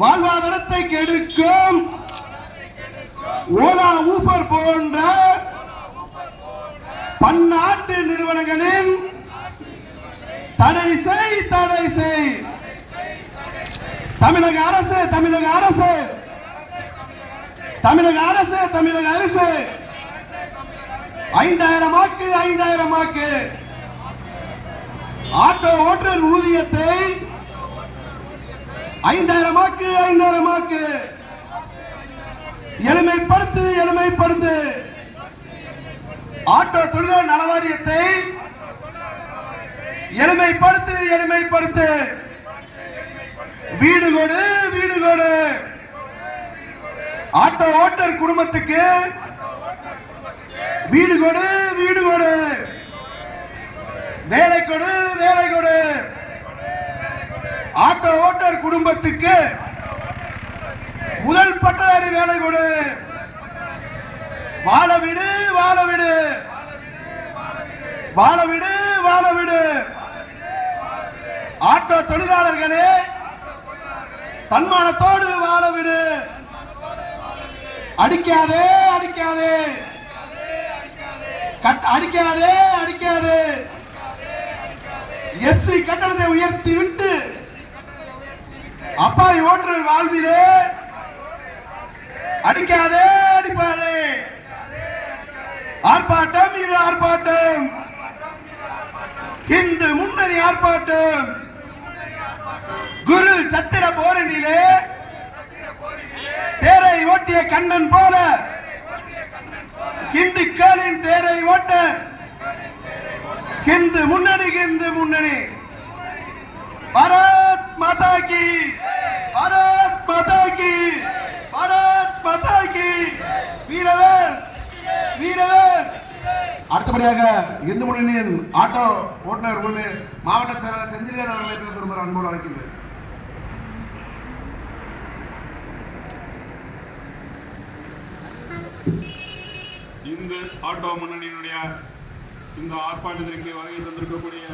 வாழ்வாதாரத்தை கெடுக்கும். ஓலா ஊஃபர் போன்ற பன்னாட்டு நிறுவனங்களின் தடை செய் தடை செய். தமிழக அரசு தமிழக அரசு. தமிழக அரசு தமிழக அரசு. ஐந்தாயிரம் வாக்கு ஐந்தாயிரம் வாக்கு ஆட்டோ ஓட்டுநர் ஊதியத்தை ஐந்தாயிரம் வாக்கு ஐந்தாயிரம் வாக்கு. எளிமைப்படுத்து எளிமைப்படுத்து. ஆட்டோ தொழிலாளர் நலவாரியத்தை எளிமைப்படுத்து எளிமைப்படுத்து. வீடு கொடு வீடு கொடு ஆட்டோ ஓட்டர் குடும்பத்துக்கு வீடு கொடு வீடு கொடு வேலை கொடு வேலை கொடு ஆட்டோ ஓட்டர் குடும்பத்துக்கு முதல் பட்டதாரி வேலை கொடு. வாழ விடு வாழ விடு. வாழ விடு வாழ விடு. ஆட்டோ தொழிலாளர்களே தன்மானத்தோடு வாழ விடு. அடிக்காதே அடிக்காதே. கட் அடிக்காதே அடிக்காதே. எஃப்சி கட்டணத்தை உயர்த்தி விட்டு அப்பாவி ஓட்டுநர் வாழ்விலே அடிக்காதே அடிப்பாதே. ஆர்ப்பாட்டம் இது ஆர்ப்பாட்டம். இந்து முன்னணி ஆர்ப்பாட்டம். குரு சத்திர போரணியிலே தேரை ஓட்டிய கண்ணன் போல இந்துக்களின் தேரை ஓட்ட இந்து முன்னணி இந்து முன்னணி. வர வீரவேல்! வீரவேல்! அடுத்தபடியாக இந்து முன்னணியின் ஆட்டோ ஓட்டுநர் முன்னே மாவட்ட செயலாளர் செஞ்சிலியார் அவர்களை பேச விரும்புகிற அன்போடு அழைக்கின்றேன். இந்து ஆட்டோ முன்னணியினுடைய இந்த ஆர்ப்பாட்டத்திற்கு வருகை தந்திருக்கக்கூடிய